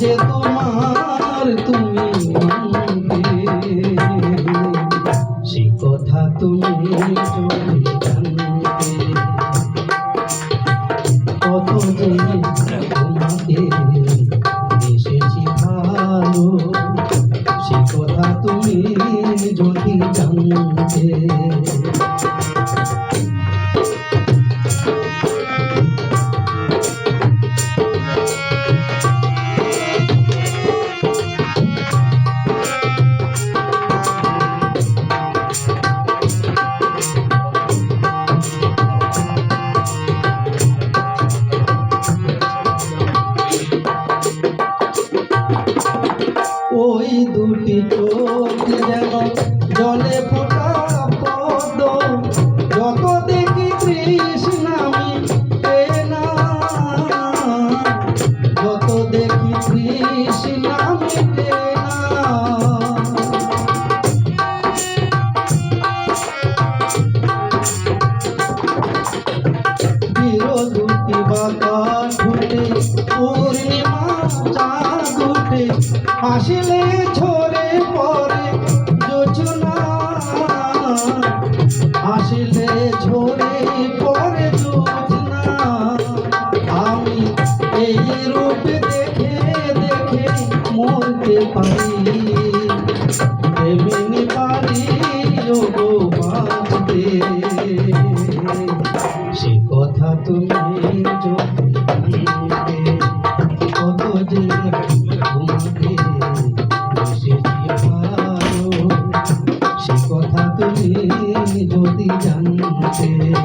যে তোমার তুমি সে কথা তুমি কত যে তোমাকে এসেছি ভালো, সে কথা তুমি যদি জানতে ওই দুটি চোখ যেন জলে ফোটা যদি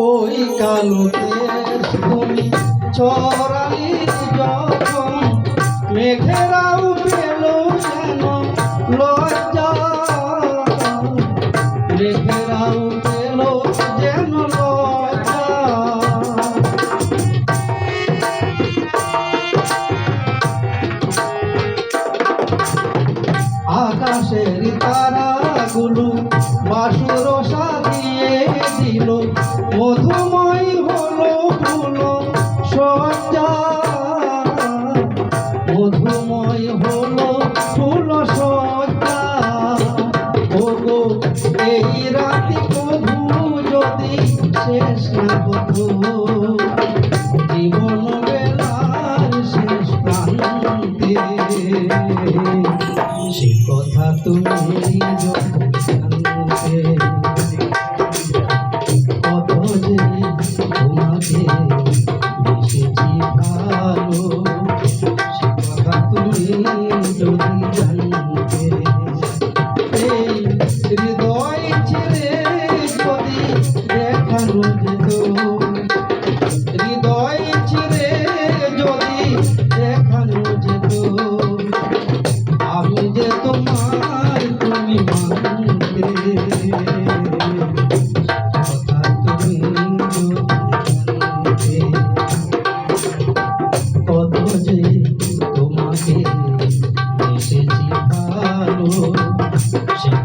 ওই কালোতে তুমি চড়ালি যখন মেঘেরাও পেল যেন লজ্জা। মেঘেরাও পেল যেন লজ্জা। আকাশের তারাগুলো রাতি প্রভু, যদি শেষ না হতো জীবন বেলার শেষ প্রান্তে। সে কথা তুমি কত যে তোমাকে সে